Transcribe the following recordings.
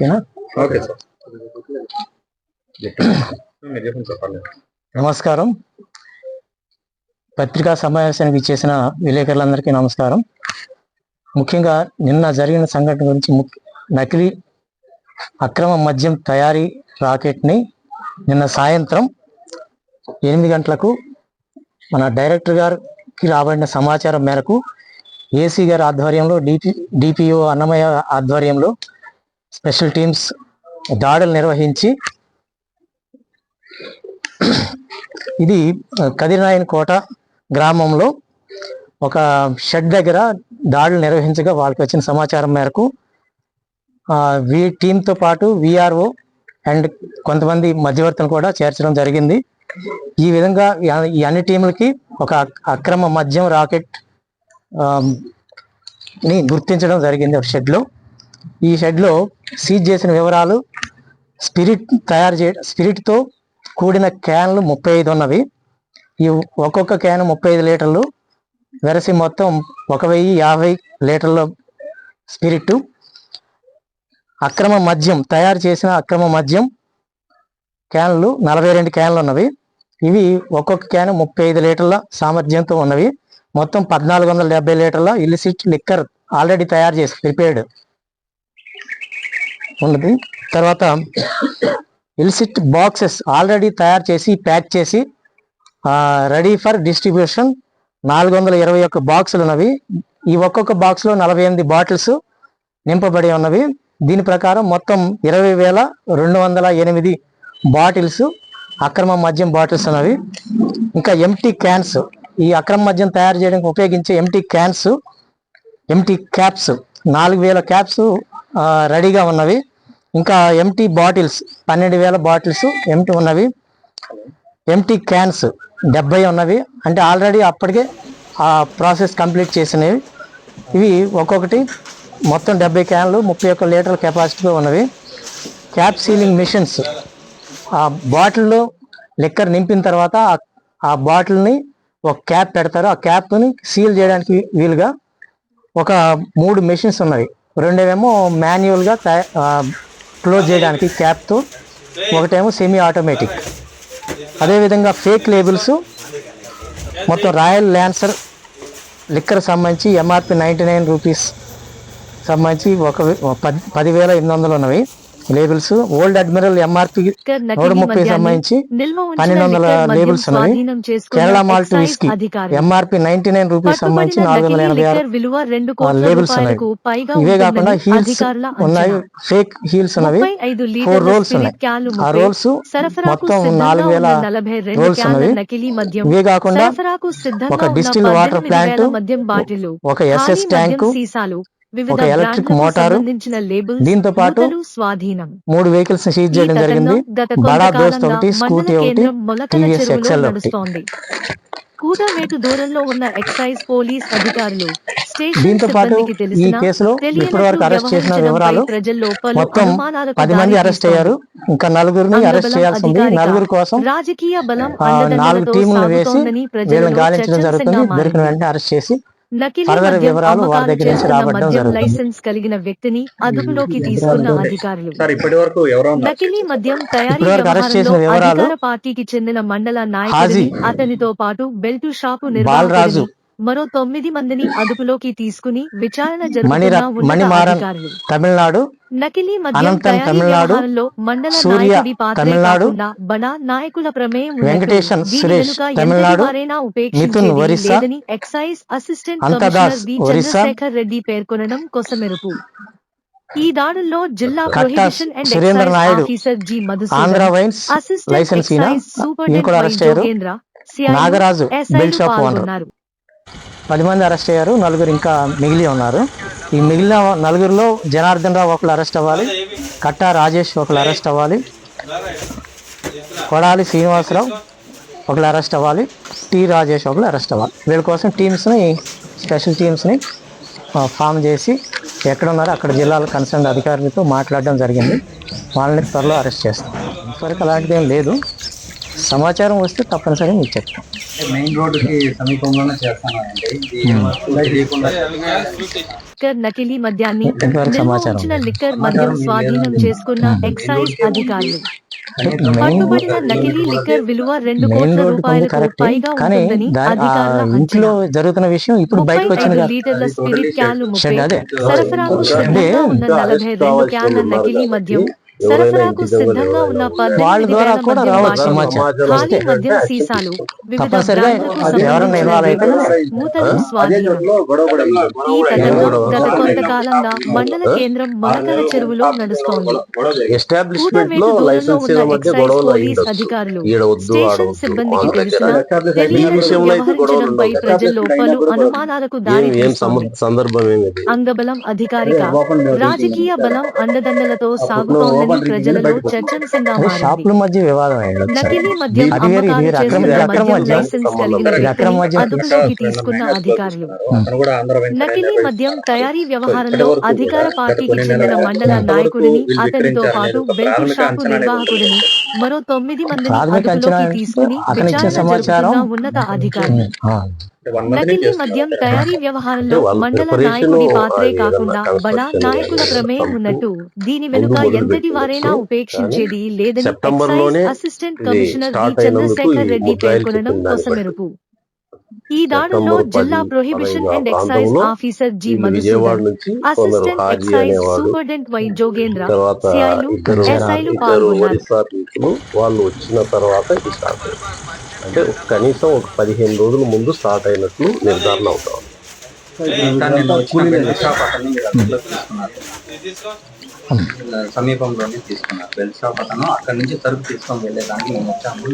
ఓకేనా? Okay sir. నమస్కారం. పత్రికా సమావేశానికి ఇచ్చేసిన విలేకరులందరికీ నమస్కారం. ముఖ్యంగా నిన్న జరిగిన సంఘటన గురించి నకిలీ అక్రమ మద్యం తయారీ రాకెట్ని నిన్న సాయంత్రం ఎనిమిది గంటలకు మన డైరెక్టర్ గారికి రాబడిన సమాచారం మేరకు ఏసీ గారి ఆధ్వర్యంలో డిపి డిపిఓ అన్నమయ్య ఆధ్వర్యంలో స్పెషల్ టీమ్స్ దాడులు నిర్వహించి ఇది కదిరినాయన్ కోట గ్రామంలో ఒక షెడ్ దగ్గర దాడులు నిర్వహించగా వాళ్ళకి వచ్చిన సమాచారం మేరకు వీ టీంతో పాటు విఆర్ఓ అండ్ కొంతమంది మధ్యవర్తులను కూడా చేర్చడం జరిగింది. ఈ విధంగా ఈ- అన్ని టీంలకి ఒక అక్రమ మద్యం రాకెట్ని గుర్తించడం జరిగింది ఒక షెడ్లో. ఈ షెడ్లో సీజ్ చేసిన వివరాలు స్పిరిట్ తయారు చే స్పిరిట్తో కూడిన క్యాన్లు ముప్పై ఐదు ఉన్నవి. ఈ ఒక్కొక్క క్యాన్ ముప్పై ఐదు లీటర్లు వెరసి మొత్తం ఒక వెయ్యి యాభై లీటర్ల స్పిరిట్ అక్రమ మద్యం తయారు చేసిన అక్రమ మద్యం క్యాన్లు నలభై రెండు క్యాన్లు ఉన్నవి. ఇవి ఒక్కొక్క క్యాన్ ముప్పై ఐదు లీటర్ల సామర్థ్యంతో ఉన్నవి. మొత్తం పద్నాలుగు వందల డెబ్బై లీటర్ల ఇల్లిసిట్ లిక్కర్ ఆల్రెడీ తయారు చేసి ప్రిపేర్డ్ ఉన్నది. తర్వాత ఇల్సిట్ బాక్సెస్ ఆల్రెడీ తయారు చేసి ప్యాక్ చేసి రెడీ ఫర్ డిస్ట్రిబ్యూషన్. నాలుగు వందల ఇరవై ఒక్క బాక్సులు ఉన్నవి. ఈ ఒక్కొక్క బాక్స్లో నలభై ఎనిమిది బాటిల్స్ నింపబడి ఉన్నవి. దీని ప్రకారం మొత్తం ఇరవై వేల రెండు వందల ఎనిమిది బాటిల్స్ అక్రమ మద్యం బాటిల్స్ ఉన్నవి. ఇంకా ఎంటీ క్యాన్స్ ఈ అక్రమ మద్యం తయారు చేయడానికి ఉపయోగించే ఎంటీ క్యాన్స్ ఎంటీ క్యాప్స్ నాలుగు వేల క్యాప్స్ రెడీగా ఉన్నవి. ఇంకా ఎంటీ బాటిల్స్ పన్నెండు వేల బాటిల్స్ ఎంటీ ఉన్నవి. ఎంటీ క్యాన్స్ డెబ్బై ఉన్నవి. అంటే ఆల్రెడీ అప్పటికే ఆ ప్రాసెస్ కంప్లీట్ చేసినవి. ఇవి ఒక్కొక్కటి మొత్తం డెబ్బై క్యాన్లు ముప్పై ఒక్క లీటర్ల కెపాసిటీలో ఉన్నవి. క్యాప్ సీలింగ్ మిషన్స్ ఆ బాటిల్లో లిక్కర్ నింపిన తర్వాత ఆ- ఆ బాటిల్ని ఒక క్యాప్ పెడతారు. ఆ క్యాప్ని సీల్ చేయడానికి వీలుగా ఒక మూడు మెషిన్స్ ఉన్నాయి రెండేమో మాన్యువల్గా క్లోజ్ చేయడానికి క్యాప్తో ఒకటేమో సెమీ ఆటోమేటిక్ అదేవిధంగా ఫేక్ లేబుల్స్ మొత్తం రాయల్ ల్యాన్సర్ లిక్కర్ సంబంధించి ఎంఆర్పి నైంటీ నైన్ రూపీస్ సంబంధించి ఒక పది పదివేల ఎనిమిది వందలు ఉన్నవి. లేబుల్స్ ఓల్డ్ అడ్మిరల్ ఎంఆర్పి నూట ముప్పై సంబంధించి పన్నెండు వందల లేబుల్స్ చేసుకున్న Kerala malt whisky. MRP ninety nine rupees సంబంధించి నాలుగు వందల ఎనభై ఆరు లేబుల్స్ ఉన్నాయి ఇవే కాకుండా హీల్స్ ఉన్నాయి. ఫేక్ హీల్స్ ఉన్నవి ఫోర్ రోల్స్ ఉన్నాయి. ఆ రోల్స్ మొత్తం నాలుగు వేల రోల్స్ ఉన్నవి నకిలీ మద్యం. ఇవే కాకుండా ఒక డిస్టిల్ వాటర్ ప్లాంట్ ఒక ఎస్ఎస్ ట్యాంకు ఒక ఎలక్ట్రిక్ మోటారు, దీంతో పాటు మూడు వెహికల్స్ సీజ్ చేయడం జరిగింది. బడా దోస్త్ ఒకటి స్కూటీ ఒకటి టీవీఎస్ ఎక్సెల్ ఒకటి. దూరంలో ఉన్న ఎక్సైజ్ పోలీస్ అధికారులు దీంతో పాటు ఈ కేసులో ఇప్పటి వరకు అరెస్ట్ చేసిన వివరాలు మొత్తం పది మంది అరెస్ట్. అయ్యారు. ఇంకా నలుగురిని అరెస్ట్ చేయాల్సి ఉంది నలుగురి కోసం రాజకీయ బలం నాలుగు టీములు వేసి వీళ్ళని గాలించడం జరుగుతుంది. దొరికిన. వెంటనే అరెస్ట్ చేసి వివరాలు వారి దగ్గర నుంచి రాబట్టడం జరుగుతుంది. లైసెన్స్ కలిగిన వ్యక్తిని అదుపులోకి తీసుకున్న అధికారులు. సార్ ఇప్పటి వరకు ఎవరో ఉన్నారు. నకిలీ మద్యం తయారీ అరెస్ట్ చేసిన వివరాలు పార్టీకి చెందిన మండల హాజీ, నాయకుడిని అతనితో పాటు బెల్టు షాపు బాలరాజు, మరో తొమ్మిది మందిని అదుపులోకి తీసుకుని విచారణ అధికారులు. తమిళనాడు నకిలీ మద్యం తయారీ వ్యవహారంలో మండల నాయకుడి పాత్రే తమిళనాడు, కాకుండా బడా నాయకుల ప్రమేయం Venkatesan Suresh Tamil Nadu, Mithun Orissa, excise assistant commissioner V. Chandrasekhar Reddy పేర్కొనడం కొసమెరుపు. ఈ దాడుల్లో జిల్లా prohibition and Surendra Naidu, officer G. Andhra wines assistant license Jogendra సిఐలు, Nagaraju belt shop owner. పది మంది అరెస్ట్ అయ్యారు నలుగురు ఇంకా మిగిలి ఉన్నారు. ఈ మిగిలిన నలుగురిలో జనార్దన్ రావు ఒకరు అరెస్ట్ అవ్వాలి కట్టా రాజేష్ ఒకరు అరెస్ట్ అవ్వాలి కొడాలి శ్రీనివాసరావు ఒకరు అరెస్ట్ అవ్వాలి టి రాజేష్ ఒకరు అరెస్ట్ అవ్వాలి. వీళ్ళ కోసం టీమ్స్ని స్పెషల్ టీమ్స్ని ఫామ్ చేసి ఎక్కడ ఉన్నారో అక్కడ జిల్లాల కన్సర్న్ అధికారులతో మాట్లాడడం జరిగింది. వాళ్ళని త్వరలో అరెస్ట్ చేస్తాం. ఇంతవరకు అలాంటిది ఏం లేదు. సమాచారం వస్తే తప్పనిసరిగా మీకు చెప్తాం. మెయిన్ రోడ్డుకి సమీపంలోనే తెలియకుండా లిక్కర్ నకిలీ మద్యాన్ని లిక్కర్ మద్యం స్వాధీనం చేసుకున్న ఎక్సైజ్ అధికారులు. మెయిన్ పట్టుబడిన నకిలీ లిక్కర్ విలువ రెండు కోట్ల రూపాయలకు పైగా ఉంటుందని అధికారుల ఇంట్లో జరుగుతున్న విషయం ఇప్పుడు బయటకు వచ్చింది లీటర్ల స్పిరిట్ క్యాన్లు ముప్పై షెడ్ అదే. సరఫరాకు అంటే సిద్ధంగా ఉన్న నలభై రెండు క్యాన్ల నకిలీ మద్యం సరఫరాకు సిద్ధంగా ఉన్న పద్దెనిమిది వేల ఖాళీ మద్యం సీసాలు వివిధ బ్రాండ్లకు సంబంధించిన మూతలు స్వాధీనం ఈ తతంగం గత కొంతకాలంగా మండల కేంద్రం మొలకల చెరువులో నడుస్తోంది. దూరంలో ఉన్న ఎక్సైజ్ పోలీస్ అధికారులు స్టేషన్ సిబ్బందికి తెలిసిన వ్యవహరించడంపై ప్రజల్లో పలు అనుమానాలకు దారి సందర్భం అంగబలం అధికారిక రాజకీయ బలం అండదండలతో సాగుతోందని ప్రజలలో చర్చనీయంగా షాపుల మధ్య వివాదం. అదుపులోకి తీసుకున్న అధికారులు. నకిలీ మద్యం తయారీ వ్యవహారంలో అధికార పార్టీకి చెందిన మండల నాయకుడిని అతనితో పాటు బెల్ట్ ప్రాథమిక షాపు నిర్వాహకుడిని మరో తొమ్మిది మందిని అదుపులోకి అంటే తీసుకుని అతను ఇచ్చే విచారణ సమాచారం జరుపుతున్న ఉన్నత అధికారులు. నకిలీ మద్యం తయారీ వ్యవహారంలో మండల నాయకుడి పాత్రే కాకుండా construction నాయకుల ప్రమేయం ఉన్నట్టు దీని వెనుక ఎంతటి. వారైనా ఉపేక్షించేది లేదని సెప్టెంబర్ ఎక్సైజ్లోనే అసిస్టెంట్ కమిషనర్ చంద్రశేఖర్ రెడ్డి పేర్కొనడం కొసమెరుపు ఈ దాడుల్లో జిల్లా prohibition and excise officer G Madhusudan assistant excise superintendent Y Jogendra సిఐలు ఎస్ఐలు పాల్గొన్నారు. వాళ్ళు వచ్చిన తర్వాత ఇది స్టార్ట్ అంటే కనీసం ఒక పదిహేను రోజుల ముందు స్టార్ట్ అయినట్లు నిర్ధారణ అవుతాం సమీపంలోనే తీసుకున్నారు. బెల్ట్ షాప్ అతను అక్కడ నుంచి సరుకు తీసుకొని వెళ్ళేదానికి మేము వచ్చాము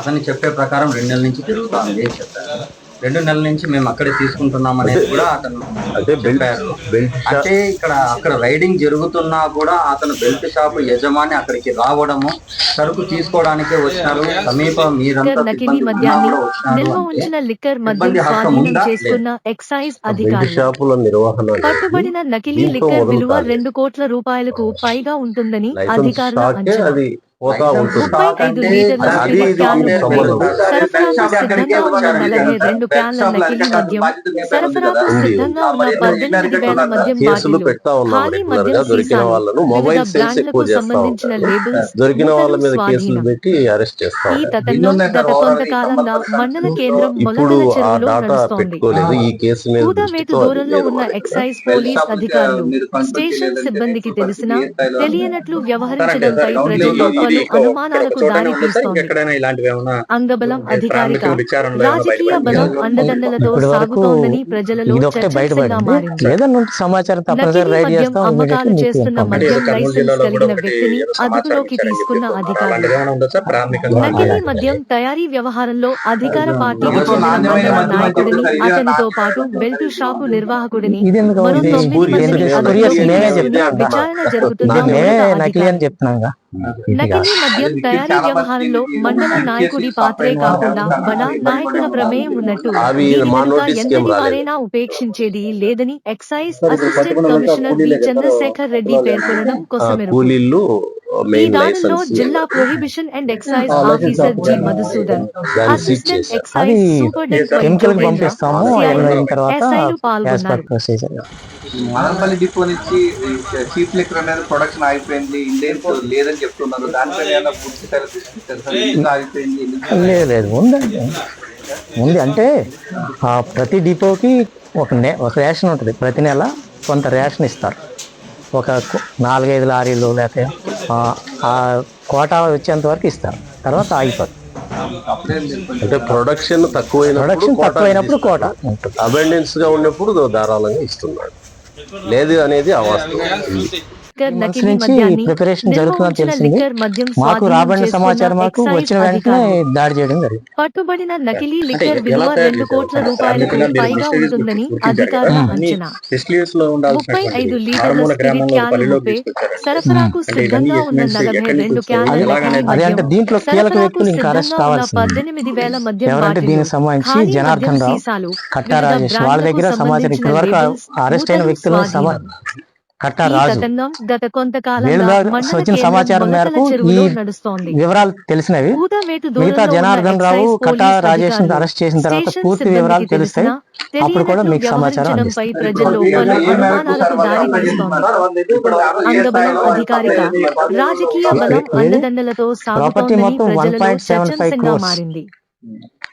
అతను చెప్పే ప్రకారం రెండు నెలల నుంచి జరుగుతుంది అని చెప్పారు. రెండు నెలల నుంచి మేము అక్కడే తీసుకుంటున్నాం అనేది కూడా అతను అంటే చెప్పారు. ఇక్కడ అక్కడ రైడింగ్ జరుగుతున్నా కూడా అతను బెల్ట్ షాప్ యజమాని అక్కడికి రావడము సరుకు తీసుకోవడానికే వచ్చినారు. సమీప మీరంతా నకిలీ లిక్కర్ పట్టుబడిన నకిలీ విలువ. రెండు కోట్ల రూపాయలకు పైగా ఉంటుందని అధికారుల పోతా ఉంటుంది. అది ఇది సంబంధం. కేసులు పెడతా ఉన్నాం రెగ్యులర్గా దొరికిన వాళ్ళను మొబైల్ సేల్స్ ఎక్కువ చేస్తా సంబంధించిన ఉంటారు లేబుల్స్ దొరికిన వాళ్ళ మీద కేసులు పెట్టి అరెస్ట్ చేస్తా ఇప్పుడు ఆ డాటా నడుస్తోంది. పెట్టుకోలేదు. ఈ కేసు మీద దూరంలో ఉన్న. ఎక్సైజ్ పోలీస్ అధికారులు స్టేషన్ సిబ్బందికి తెలిసినా తెలియనట్లు వ్యవహరించడంపై ప్రజల్లో పలు అనుమానాలకు దారి తీస్తోంది. అంగబలం అధికారిక రాజకీయ? బలం అండదండలతో సాగుతోందని ప్రజలలో మారింది. సమాచారం తప్పనిసరి నకిలీ రైడ్ మద్యం చేస్తాం అమ్మకాలు చేస్తున్న మద్యం లైసెన్స్ కలిగిన వ్యక్తిని అదుపులోకి తీసుకున్న అధికారులు. నకిలీ మద్యం తయారీ వ్యవహారంలో అధికార పార్టీకి ప్రభుత్వం చెందిన నాణ్యమైన మండల మద్యం నాయకుడిని అతనితో పాటు బెల్ట్ షాపు నిర్వాహకుడిని మరో తొమ్మిది మందిని అదుపులోకి. విచారణ జరుగుతున్న నకిలీ అని చెప్తున్నాగా. నకిలీ మద్యం తయారీ వ్యవహారంలో మండల నాయకుడి పాత్రే కాకుండా బడా నాయకుల ప్రమేయం ఉన్నట్టు. వారైనా ఉపేక్షించేది లేదని excise assistant commissioner V Chandrasekhar Reddy పేర్కొనడం కూలీళ్ళు ఈ మెయిన్ దాడుల్లో లైసెన్స్ జిల్లా prohibition and excise officer G Madhusudan assistant excise superintendent పాల్గొన్నారు. మదనపల్లి డిపో నుంచి చీప్ లిక్కర్ అనేది ప్రొడక్షన్ ఆగిపోయింది. ఇండియన్స్ లేదని చెప్తున్నారు. దానిపైన ఏమైనా పూర్తి ఆగిపోయింది లేదు లేదు. ఉందండి ఉంది అంటే ఆ ప్రతి డిపోకి ఒక నే ఒక రేషన్ ఉంటుంది. ప్రతి నెల కొంత రేషన్ ఇస్తారు. ఒక నాలుగైదు లారీలు లేకపోతే ఆ- ఆ కోటా వచ్చేంత వరకు ఇస్తారు. తర్వాత ఆగిపోతుంది అంటే ప్రొడక్షన్ తక్కువైనప్పుడు ప్రొడక్షన్ తక్కువైనప్పుడు కోట ఉంటుంది. అబెండెన్స్గా ఉన్నప్పుడు ధారాళంగా ఇస్తున్నాడు లేదు అనేది అవాస్తవం. లిక్కర్ నకిలీ మద్యాన్ని జరుగుతుందని తెలిసింది. లిక్కర్ మద్యం మాకు రాబడిన సమాచారం మాకు వచ్చిన వెంటనే దాడి చేయడం జరిగింది. పట్టుబడిన నకిలీ లిక్కర్ విలువ రెండు? కోట్ల రూపాయలకు పైగా ఉంటుందని అధికారుల కదా? అన్ని అంచనా. ముప్పై ఐదు లీటర్ల స్పిరిట్ సరఫరాకు ఇవన్నీ సిద్ధంగా ఉన్న నలభై రెండు క్యాన్ల దీంట్లో కీలక సరఫరాకు వ్యక్తులు ఇంకా అరెస్ట్ సిద్ధంగా ఉన్న కావాల్సింది. పద్దెనిమిది వేల మద్యం ఎవరంటే బాటిళ్ళు దీనికి సంబంధించి ఖాళీ జనార్దన్ రావు సీసాలు కట్టా వివిధ రాజేష్ వాళ్ళ దగ్గర సమాచారం ఇప్పటి వరకు అరెస్ట్ అయిన వ్యక్తులను సమా గత కేంద్రం సమాచారం మేరకు ఈ నడుస్తోంది. వివరాలు తెలిసినవి. మిగతా జనార్దన్ రావు కట్టా రాజేష్ అరెస్ట్ చేసిన తర్వాత పూర్తి వివరాలు తెలుస్తాయి. అప్పుడు కూడా మీకు సమాచారం ప్రాపర్టీ మొత్తం ప్రజలలో 1.75 చర్చంశంగా crores. మారింది.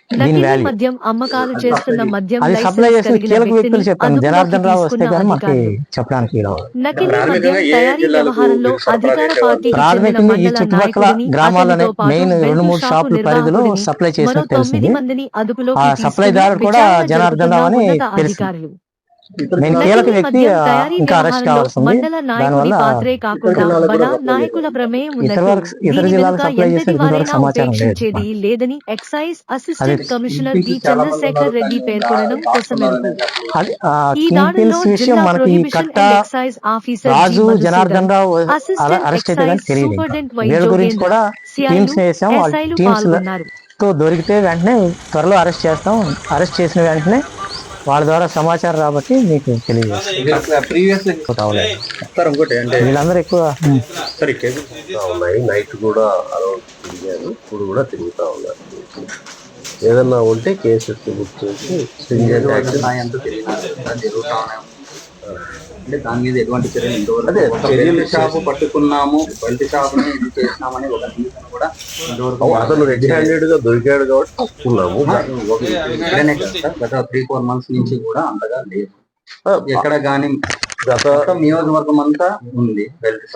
దీని నకిలీ వాల్యూ మద్యం అమ్మకాలు చేస్తున్న మద్యం అది లైసెన్స్ సప్లై చేసిన కలిగిన కీలక వ్యక్తులు వ్యక్తిని చెప్పాను అదుపులోకి జనార్దన్ రావు వస్తే కానీ అధికారులు. చెప్పడానికి. నకిలీ మద్యం తయారీ వ్యవహారంలో అధికార ప్రాథమికంగా ఈ చుట్టుపక్కల గ్రామాల్లోనే మెయిన్ రెండు మూడు షాపు షాపుల పరిధిలో సప్లై చేసినట్టు తెలిసింది మందిని అదుపులోకి ఆ సప్లైదారు కూడా జనార్దన్ రావు అని తెలిసింది. కీలక వ్యక్తి ఇంకా అరెస్ట్ దానివల్ల ఇతర జిల్లాలకు సప్లై సమాచారం లేదని excise assistant commissioner Chandrasekhar Reddy పేర్కొనడం కొసమెరుపు విషయం మనకి కట్ట రాజు జనార్దన్ రావు అరెస్ట్ అయితే తెలియదు వీళ్ళ గురించి కూడా టీమ్స్ వేసాం టీమ్స్తో దొరికితే వెంటనే త్వరలో అరెస్ట్ చేస్తాం. అరెస్ట్ చేసిన వెంటనే వాళ్ళ ద్వారా సమాచారం రాబట్టి మీకు తెలియజేస్తాం. ప్రీవియస్ అవలేదు. సార్ ఇంకోటి అంటే వీళ్ళందరూ ఎక్కువ కేసు ఉన్నాయి. నైట్ కూడా అరౌండ్ తిరిగారు. ఇప్పుడు కూడా తిరుగుతా ఉన్నారు. ఏదన్నా ఉంటే కేసెస్ బుక్ చేసి అంటే దాని మీద ఎటువంటి చర్యలు ఇంతవరకు అదే, చర్యలు షాపు పట్టుకున్నాము బెల్ట్ షాప్ ఇది చేసినామని ఒక న్యూస్ కూడా ఇంతవరకు అతను రెడ్ హ్యాండెడ్గా దొరికాడు కాబట్టి పట్టుకున్నాము ఒక ఇక్కడనే కదా సార్ గత త్రీ ఫోర్ మంత్స్ నుంచి కూడా అంతగా లేదు. ఎక్కడ గానీ గత మొత్తం నియోజకవర్గం అంతా ఉంది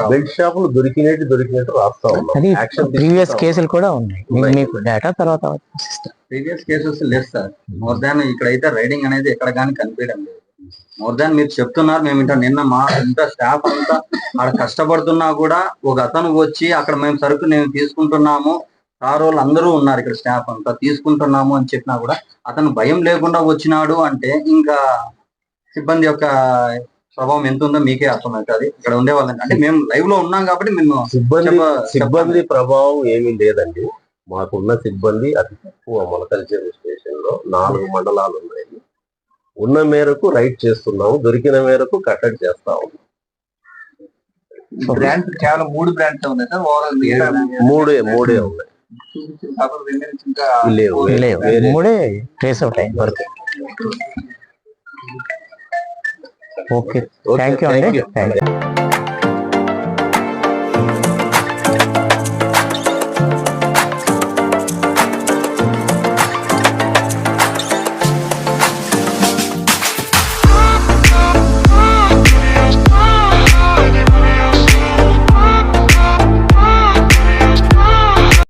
బెల్ట్ షాపులు దొరికినట్టు దొరికినట్టు రాస్తా ఉన్నాం. అది యాక్షన్ ప్రీవియస్ కేసులు కూడా ఉన్నాయి. మీకు- డేటా తర్వాత. ప్రీవియస్ కేసెస్ లేదు సార్. మోర్ దాన్ ఇక్కడైతే రైడింగ్ అనేది ఎక్కడ కానీ కనిపించడం లేదు. మోర్ దాన్ మీరు చెప్తున్నారు మేము ఇంట నిన్న మా ఇంత స్టాఫ్ అంతా ఆడ కష్టపడుతున్నా కూడా ఒక అతను వచ్చి అక్కడ మేము సరుకు మేము తీసుకుంటున్నాము సార్ వాళ్ళు అందరూ ఉన్నారు ఇక్కడ స్టాఫ్ అంతా తీసుకుంటున్నాము అని చెప్పినా కూడా అతను భయం లేకుండా వచ్చినాడు అంటే ఇంకా సిబ్బంది యొక్క స్వభావం ఎంత ఉందో మీకే అర్థమవుతుంది. ఇక్కడ ఉండే వాళ్ళని అంటే మేము లైవ్లో ఉన్నాం కాబట్టి మేము సిబ్బంది సిబ్బంది ప్రభావం ఏమీ లేదండి. మాకున్న సిబ్బంది అతి తక్కువ మొలకల్చర్ స్టేషన్లో నాలుగు మండలాలు ఉన్నాయి. ఉన్న మేరకు రైడ్ చేస్తున్నాము దొరికిన మేరకు కట్టడి చేస్తా ఉన్నాం బ్రాండ్స్ కేవలం మూడు బ్రాండ్స్ ఉన్నాయి సార్ ఓవరాల్ మూడే మూడే ఉన్నాయి. లేవు లేవు వేరే మూడే ట్రేస్ అవుట్ అయింది వరకు. ఓకే. థ్యాంక్ యూ అండి. Thank you